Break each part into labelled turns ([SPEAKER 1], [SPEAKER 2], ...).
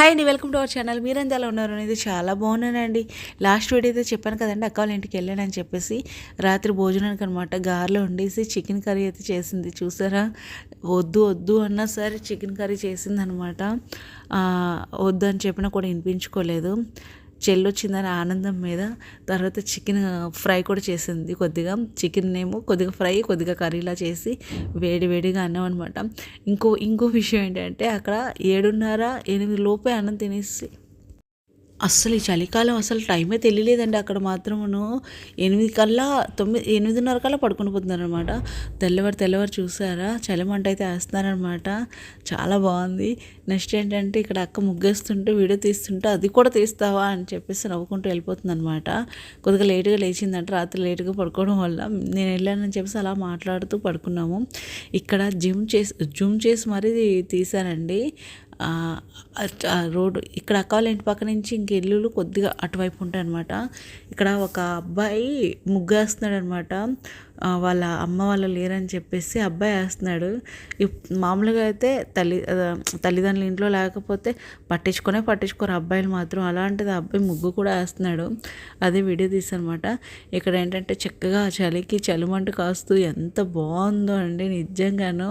[SPEAKER 1] Hi అండి welcome to our channel మీరంతా ఎలా ఉన్నారు? అనేది చాలా బాగున్నానండి. లాస్ట్ వీడియో అయితే చెప్పాను కదండి అక్క వాళ్ళ ఇంటికి వెళ్ళానని చెప్పేసి రాత్రి భోజనానికి అనమాట గారెలో వండేసి చికెన్ కర్రీ అయితే చేసింది. చూసారా? వద్దు వద్దు అన్నా సరే చికెన్ కర్రీ చేసింది అనమాట వద్దు అని చెప్పినా కూడా వినిపించుకోలేదు. చెల్లొచ్చిందనే ఆనందం మీద తర్వాత చికెన్ ఫ్రై కూడా చేసింది కొద్దిగా. చికెన్ ఏమో కొద్దిగా ఫ్రై కొద్దిగా కర్రీలా చేసి వేడి వేడిగా అన్నం అనమాట ఇంకో ఇంకో విషయం ఏంటంటే అక్కడ ఏడున్నర ఎనిమిది లోపే అన్నం తినేసి అస్సలు ఈ చలికాలం అసలు టైమే తెలియలేదండి అక్కడ మాత్రమును. ఎనిమిది కల్లా తొమ్మిది ఎనిమిదిన్నర కల్లా పడుకుని పోతున్నారనమాట తెల్లవారు తెల్లవారు చూసారా? చలిమంట అయితే వేస్తున్నారనమాట చాలా బాగుంది. నెక్స్ట్ ఏంటంటే ఇక్కడ అక్క ముగ్గేస్తుంటే వీడియో తీస్తుంటే అది కూడా తీస్తావా? అని చెప్పేసి నవ్వుకుంటూ వెళ్ళిపోతుంది అనమాట కొద్దిగా లేటుగా లేచిందంటే. రాత్రి లేటుగా పడుకోవడం వల్ల నేను వెళ్ళానని చెప్పేసి అలా మాట్లాడుతూ పడుకున్నాము. ఇక్కడ జిమ్ చేసి జూమ్ చేసి మరీ తీశానండి. రోడ్డు ఇక్కడ అక్క ఇంటి పక్క నుంచి ఇంక ఇల్లులు కొద్దిగా అటువైపు ఉంటాయి అనమాట ఇక్కడ ఒక అబ్బాయి ముగ్గేస్తున్నాడు అనమాట వాళ్ళ అమ్మ వాళ్ళు లేరని చెప్పేసి అబ్బాయి వేస్తున్నాడు. మామూలుగా అయితే తల్లి తల్లిదండ్రులు ఇంట్లో లేకపోతే పట్టించుకునే పట్టించుకోరు. అబ్బాయిలు మాత్రం అలాంటిది అబ్బాయి ముగ్గు కూడా వేస్తున్నాడు. అదే వీడియో తీసనమాట ఇక్కడ ఏంటంటే చక్కగా చలికి చలిమంట కాస్తూ ఎంత బాగుందో అండి నిజంగాను.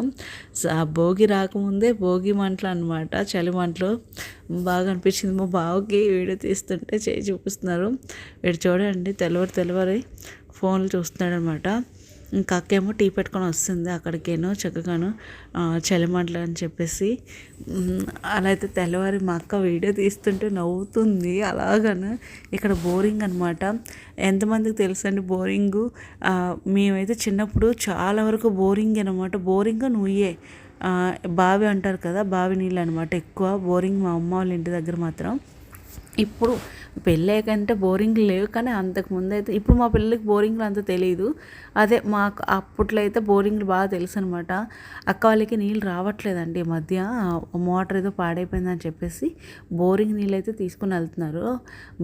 [SPEAKER 1] భోగి రాకముందే భోగి మంటలు అనమాట చలిమంటలో బాగా అనిపించింది. మా బావకి వీడియో తీస్తుంటే చేయి చూపిస్తున్నారు. వీడు చూడండి తెల్లవారు తెల్లవారి ఫోన్లు చూస్తున్నాడు అనమాట ఇంకా అక్కేమో టీ పెట్టుకొని వస్తుంది అక్కడికేనో చక్కగాను చలిమంటలు అని చెప్పేసి. అలా అయితే తెల్లవారి మా అక్క వీడియో తీస్తుంటే నవ్వుతుంది అలాగను. ఇక్కడ బోరింగ్ అనమాట. ఎంతమందికి తెలుసు అండి బోరింగు మేమైతే చిన్నప్పుడు చాలా వరకు బోరింగ్ అనమాట. బోరింగ్ నువ్వే బావి అంటారు కదా బావి నీళ్ళు అనమాట ఎక్కువ బోరింగ్ మా అమ్మ వాళ్ళ ఇంటి దగ్గర మాత్రం. ఇప్పుడు పెళ్ళయ్యాకంటే బోరింగ్ లేవు కానీ అంతకుముందు అయితే ఇప్పుడు మా పిల్లలకి బోరింగ్లు అంత తెలియదు అదే మాకు అప్పట్లో అయితే బోరింగ్లు బాగా తెలుసు అనమాట అక్క వాళ్ళకి నీళ్ళు రావట్లేదండి ఈ మధ్య. మోటార్ ఏదో పాడైపోయిందని చెప్పేసి బోరింగ్ నీళ్ళు అయితే తీసుకుని వెళ్తున్నారు.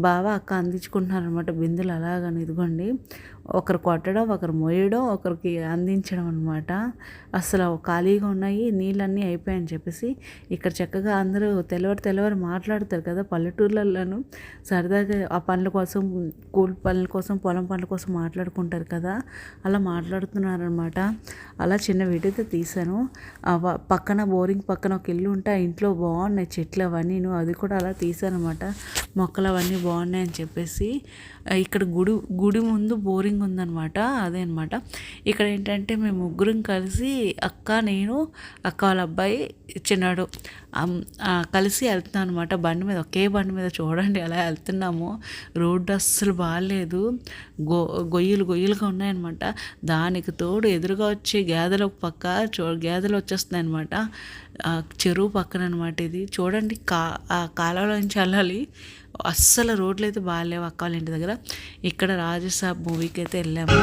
[SPEAKER 1] బాగా అక్క అందించుకుంటున్నారు అనమాట బిందులు అలాగని. ఇదిగోండి ఒకరు కొట్టడం ఒకరు మోయడం ఒకరికి అందించడం అనమాట అసలు ఖాళీగా ఉన్నాయి నీళ్ళన్నీ అయిపోయాయని చెప్పేసి ఇక్కడ చక్కగా అందరూ తెల్లవారు తెల్లవారు మాట్లాడతారు కదా పల్లెటూర్లలోనూ. సరదాగా ఆ పనుల కోసం కూల్ పనుల కోసం పొలం పనుల కోసం మాట్లాడుకుంటారు కదా. అలా మాట్లాడుతున్నారనమాట అలా చిన్న వీడియోతో తీశాను. పక్కన బోరింగ్ పక్కన ఒక ఇల్లు ఉంటే ఆ ఇంట్లో బాగున్నాయి చెట్లు అవన్నీ అది కూడా అలా తీశానమాట అనమాట మొక్కలు అవన్నీ బాగున్నాయని చెప్పేసి ఇక్కడ గుడి గుడి ముందు బోరింగ్ ఉందనమాట అదే అనమాట ఇక్కడ ఏంటంటే మేము ముగ్గురం కలిసి అక్క నేను అక్క వాళ్ళ అబ్బాయి చిన్నాడు కలిసి వెళ్తున్నాం అనమాట బండి మీద ఒకే బండి మీద చూడండి అలా వెళ్తున్నాము. రోడ్డు అస్సలు బాగాలేదు. గో గొయ్యలు గొయ్యలుగా ఉన్నాయన్నమాట. దానికి తోడు ఎదురుగా వచ్చే గేదెలు ఒక పక్క చూ గేదెలు వచ్చేస్తున్నాయి అనమాట చెరువు పక్కన అనమాట ఇది. చూడండి కా ఆ కాలంలో నుంచి వెళ్ళాలి. అస్సలు రోడ్లు అయితే బాగాలేవు అక్క వాళ్ళ ఇంటి దగ్గర. ఇక్కడ రాజసాబ్ మూవీకి అయితే వెళ్ళాము.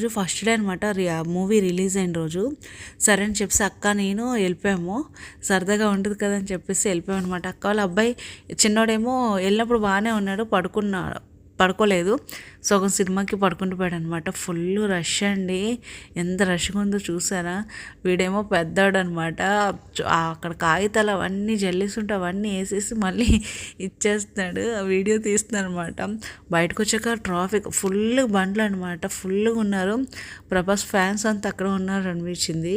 [SPEAKER 1] రోజు ఫస్ట్ డే అనమాట మూవీ రిలీజ్ అయిన రోజు సరే అని చెప్పేసి అక్క నేను వెళ్ళిపోయాము. సరదాగా ఉంటుంది కదా అని చెప్పేసి వెళ్ళిపోయాం అనమాట అక్క వాళ్ళ అబ్బాయి చిన్నోడేమో వెళ్ళినప్పుడు బాగానే ఉన్నాడు పడుకున్నాడు పడుకోలేదు. సగం సినిమాకి పడుకుంటూ పోయాడు అనమాట ఫుల్ రష్ అండి. ఎంత రష్గా ఉందో చూసారా? వీడేమో పెద్దాడు అనమాట అక్కడ కాగితాలు అవన్నీ జల్లేస్తుంటే అవన్నీ వేసేసి మళ్ళీ ఇచ్చేస్తున్నాడు. ఆ వీడియో తీస్తున్నాడు అనమాట బయటకు వచ్చాక ట్రాఫిక్ ఫుల్ బండ్లు అనమాట. ఫుల్గా ఉన్నారు. ప్రభాస్ ఫ్యాన్స్ అంతా అక్కడ ఉన్నారు అనిపించింది.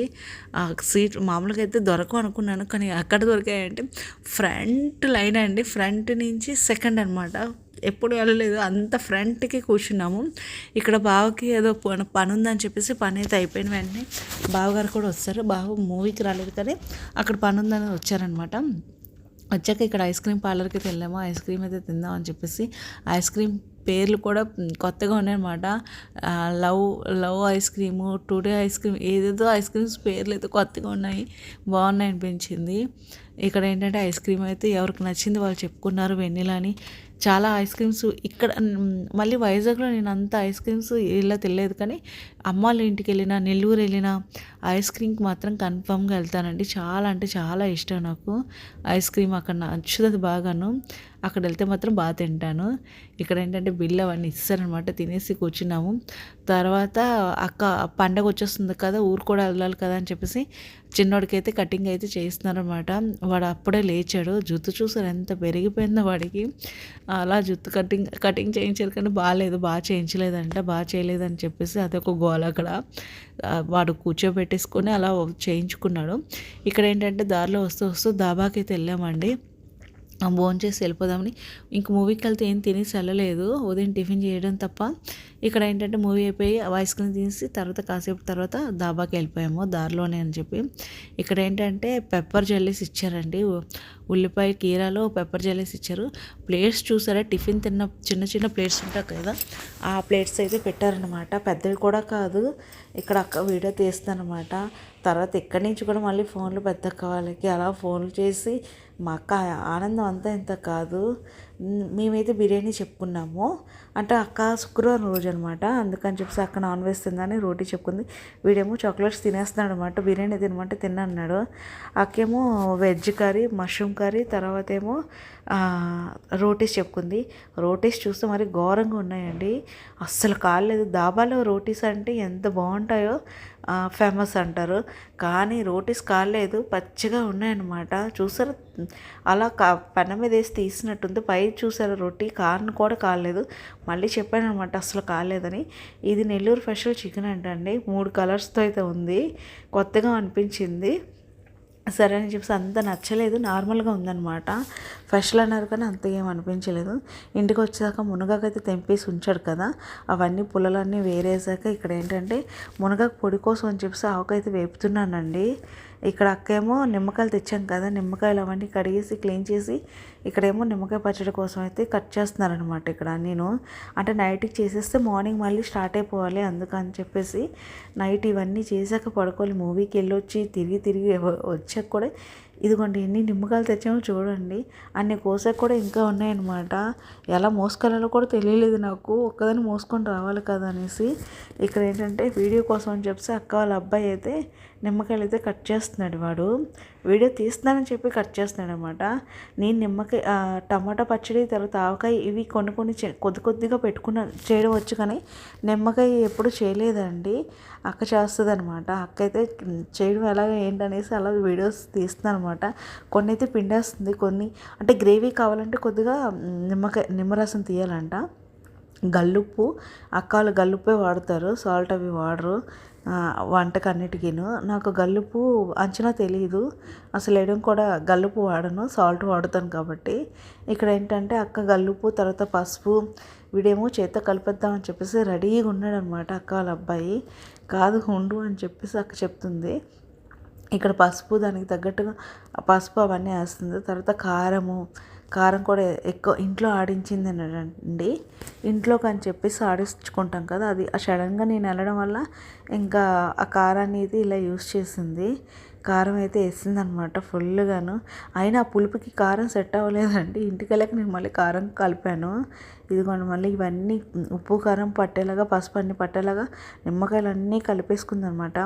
[SPEAKER 1] ఆ సీట్ మామూలుగా అయితే దొరకవు అనుకున్నాను. కానీ అక్కడ దొరికాయంటే ఫ్రంట్ లైన్ అండి. ఫ్రంట్ నుంచి సెకండ్ అనమాట. ఎప్పుడు వెళ్ళలేదు. అంత ఫ్రంట్కి కూర్చున్నాము. ఇక్కడ బావకి ఏదో పని ఉందని చెప్పేసి పని అయితే అయిపోయిన వెంటనే. బావగారు కూడా వస్తారు. బావ మూవీకి రాలేదు కానీ అక్కడ పని ఉందని వచ్చారనమాట. వచ్చాక ఇక్కడ ఐస్ క్రీమ్ పార్లర్కి అయితే వెళ్ళాము. ఐస్ క్రీమ్ అయితే తిందాం అని చెప్పేసి ఐస్ క్రీమ్ పేర్లు కూడా కొత్తగా ఉన్నాయన్నమాట. Love love ice cream today ice cream ఏదేదో ఐస్ క్రీమ్స్ పేర్లు అయితే కొత్తగా ఉన్నాయి. బాగున్నాయి అనిపించింది. ఇక్కడ ఏంటంటే ఐస్ క్రీమ్ అయితే ఎవరికి నచ్చింది వాళ్ళు చెప్పుకున్నారు వెన్నెలా అని. చాలా ఐస్ క్రీమ్స్ ఇక్కడ మళ్ళీ వైజాగ్లో నేను అంత ఐస్ క్రీమ్స్ ఇలా తెలియదు కానీ అమ్మ వాళ్ళ ఇంటికి వెళ్ళినా నెల్లూరు వెళ్ళినా ఐస్ క్రీమ్కి మాత్రం కన్ఫామ్గా వెళ్తానండి. చాలా అంటే చాలా ఇష్టం నాకు ఐస్ క్రీమ్. అక్కడ నచ్చుతుంది బాగాను. అక్కడ వెళ్తే మాత్రం బాగా తింటాను. ఇక్కడ ఏంటంటే బిల్ అవన్నీ ఇస్తారనమాట తినేసి కూర్చున్నాము. తర్వాత అక్క పండగ వచ్చేస్తుంది కదా ఊరు కూడా వెళ్ళాలి కదా అని చెప్పేసి చిన్నోడికైతే కటింగ్ అయితే చేస్తున్నారనమాట వాడు అప్పుడే లేచాడు. జుత్తు చూసారు ఎంత పెరిగిపోయిందో వాడికి. అలా జుత్తు కటింగ్ కటింగ్ చేయించారు కానీ బాగాలేదు. బాగా చేయించలేదంట బాగా చేయలేదని చెప్పేసి అదొక గోల అక్కడ. వాడు కూర్చోబెట్టేసుకొని అలా చేయించుకున్నాడు. ఇక్కడ ఏంటంటే దారిలో వస్తూ వస్తూ దాబాకైతే అయితే వెళ్ళామండి. భోజనం చేసి వెళ్ళిపోదామని. ఇంక మూవీకి వెళ్తే ఏం తినేసి వెళ్ళలేదు. ఉదయం టిఫిన్ చేయడం తప్ప. ఇక్కడ ఏంటంటే మూవీ అయిపోయి ఐస్ క్రీమ్ తీసి తర్వాత కాసేపు తర్వాత దాబాకి వెళ్ళిపోయాము. దారిలోనే అని చెప్పి. ఇక్కడ ఏంటంటే పెప్పర్ జల్లీస్ ఇచ్చారండి. ఉల్లిపాయ కీరాలో పెప్పర్ జెల్లీస్ ఇచ్చారు. ప్లేట్స్ చూసారా? టిఫిన్ తిన్న చిన్న చిన్న ప్లేట్స్ ఉంటాయి కదా. ఆ ప్లేట్స్ అయితే పెట్టారనమాట పెద్దవి కూడా కాదు. ఇక్కడ అక్క వీడియో తీస్తానమాట తర్వాత ఇక్కడి నుంచి కూడా మళ్ళీ ఫోన్లు పెద్ద వాళ్ళకి అలా ఫోన్లు చేసి మా అక్క ఆనందం అంతా ఇంత కాదు. మేమైతే బిర్యానీ చెప్పుకున్నాము. అంటే అక్క శుక్రవారం రోజు అనమాట. అందుకని చెప్పేసి అక్క నాన్ వెజ్ తిందని రోటీ చెప్పుకుంది. వీడేమో చాక్లెట్స్ తినేస్తున్నాడు అనమాట. బిర్యానీ తినమంటే తిన్నాడు అక్కేమో వెజ్ కర్రీ మష్రూమ్ కర్రీ తర్వాత ఏమో రోటీస్ చెప్పుకుంది. రోటీస్ చూస్తే మరి ఘోరంగా ఉన్నాయండి. అస్సలు కాలేదు దాబాలో రోటీస్ అంటే ఎంత బాగుంటాయో ఫేమస్ అంటారు. కానీ రోటీస్ కాలేదు పచ్చిగా ఉన్నాయన్నమాట. చూసారు? అలా కా పెన మీద వేసి తీసినట్టుంది. పై చూసారు రొట్టి. కార్న్ కూడా కాలేదు. మళ్ళీ చెప్పాను అనమాట అసలు కాలేదని. ఇది నెల్లూరు స్పెషల్ చికెన్ అంటండి. మూడు కలర్స్తో అయితే ఉంది. కొత్తగా అనిపించింది. సరే అని చెప్పేసి అంత నచ్చలేదు. నార్మల్గా ఉందన్నమాట. స్పెషల్ అన్నారు కానీ అంత ఏం అనిపించలేదు. ఇంటికి వచ్చాక మునగాకైతే తెంపేసి ఉంచాడు కదా. అవన్నీ పుల్లలన్నీ వేరేసాక ఇక్కడ ఏంటంటే మునగాకు పొడి కోసం అని చెప్పేసి ఆవకైతే వేపుతున్నానండి. ఇక్కడ అక్కేమో నిమ్మకాయలు తెచ్చాం కదా నిమ్మకాయలు అవన్నీ కడిగేసి క్లీన్ చేసి ఇక్కడేమో నిమ్మకాయ పచ్చడి కోసం అయితే కట్ చేస్తున్నారనమాట ఇక్కడ నేను. అంటే నైట్కి చేసేస్తే మార్నింగ్ మళ్ళీ స్టార్ట్ అయిపోవాలి అందుకని చెప్పేసి నైట్ ఇవన్నీ చేశాక పడుకోవాలి మూవీకి వెళ్ళొచ్చి తిరిగి తిరిగి వచ్చాక కూడా ఇదిగోండి ఎన్ని నిమ్మకాయలు తెచ్చామో చూడండి. అన్ని కోసాక కూడా ఇంకా ఉన్నాయన్నమాట. ఎలా మోసుకెళ్ళాలో కూడా తెలియలేదు నాకు. ఒక్కదాన్ని మోసుకొని రావాలి కదా అనేసి. ఇక్కడ ఏంటంటే వీడియో కోసం అని చెప్పి అక్క వాళ్ళ అబ్బాయి అయితే నిమ్మకాయలు అయితే కట్ చేస్తున్నాడు వాడు. వీడియో తీస్తున్నానని చెప్పి కట్ చేస్తున్నాడు అనమాట నేను నిమ్మకాయ టమాటా పచ్చడి తర్వాత ఆవకాయ ఇవి కొన్ని కొన్ని కొద్ది కొద్దిగా పెట్టుకున్న చేయడం వచ్చు కానీ నిమ్మకాయ ఎప్పుడు చేయలేదండి. అక్క చేస్తుంది అనమాట అక్క అయితే చేయడం ఎలాగ ఏంటనేసి అలా వీడియోస్ తీస్తున్నాను అనమాట కొన్ని అయితే పిండేస్తుంది కొన్ని అంటే గ్రేవీ కావాలంటే కొద్దిగా నిమ్మకాయ నిమ్మరసం తీయాలంట. గల్లుప్పు అక్కలు గల్లుప్పే వాడతారు సాల్ట్ అవి వాడరు వంటకన్నిటికీను. నాకు గల్లుపు అంచనా తెలియదు అసలు వేయడం కూడా గల్లుపు వాడను సాల్ట్ వాడుతాను కాబట్టి. ఇక్కడ ఏంటంటే అక్క గల్లుపు తర్వాత పసుపు వీడేమో చేత కలిపేద్దామని చెప్పేసి రెడీగా ఉన్నాడు అనమాట అక్క వాళ్ళ అబ్బాయి. కాదు ఉండు అని చెప్పేసి అక్క చెప్తుంది. ఇక్కడ పసుపు దానికి తగ్గట్టుగా పసుపు అవన్నీ వేస్తుంది. తర్వాత కారము కారం కూడా ఎక్కువ ఇంట్లో ఆడించింది అండి ఇంట్లోకి అని చెప్పేసి ఆడించుకుంటాం కదా అది సడన్గా నేను వెళ్ళడం వల్ల ఇంకా ఆ కారాన్ని ఇది ఇలా యూస్ చేసింది. కారం అయితే వేసింది అనమాట ఫుల్గాను అయినా ఆ పులుపుకి కారం సెట్ అవ్వలేదండి. ఇంటికి వెళ్ళక నేను మళ్ళీ కారం కలిపాను. ఇదిగోండి మళ్ళీ ఇవన్నీ ఉప్పు కారం పట్టేలాగా పసుపు అన్ని పట్టేలాగా నిమ్మకాయలు అన్నీ కలిపేసుకుంది అనమాట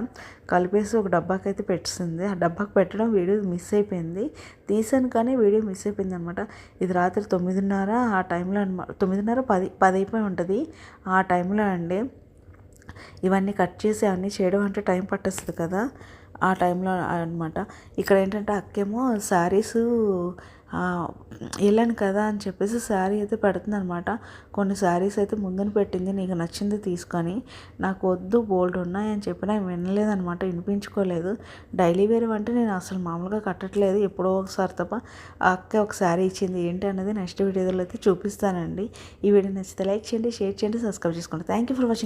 [SPEAKER 1] కలిపేసి ఒక డబ్బాకి అయితే పెట్టింది ఆ డబ్బాకి పెట్టడం వీడియో మిస్ అయిపోయింది. తీసాను కానీ వీడియో మిస్ అయిపోయింది అనమాట ఇది రాత్రి తొమ్మిదిన్నర ఆ టైంలో అనమాట తొమ్మిదిన్నర పది పది అయిపోయి ఉంటుంది ఆ టైంలో అండి. ఇవన్నీ కట్ చేసి అన్నీ చేయడం అంటే టైం పట్టేస్తుంది కదా. ఆ టైంలో అనమాట. ఇక్కడ ఏంటంటే అక్కేమో శారీస్ వెళ్ళాను కదా అని చెప్పేసి శారీ అయితే పెడుతుంది అనమాట కొన్ని శారీస్ అయితే ముందున పెట్టింది నీకు నచ్చింది తీసుకొని. నాకు వద్దు బోల్డ్ ఉన్నాయని చెప్పినా వినలేదనమాట వినిపించుకోలేదు. డైలీ వేర్ అంటే నేను అసలు మామూలుగా కట్టట్లేదు ఎప్పుడో ఒకసారి తప్ప. ఆ అక్క ఒక శారీ ఇచ్చింది ఏంటి అనేది నెక్స్ట్ వీడియోలో అయితే చూపిస్తానండి. ఈ వీడియో నచ్చితే లైక్ చేయండి షేర్ చేయండి సబ్స్క్రైబ్ చేసుకోండి. Thank you for watching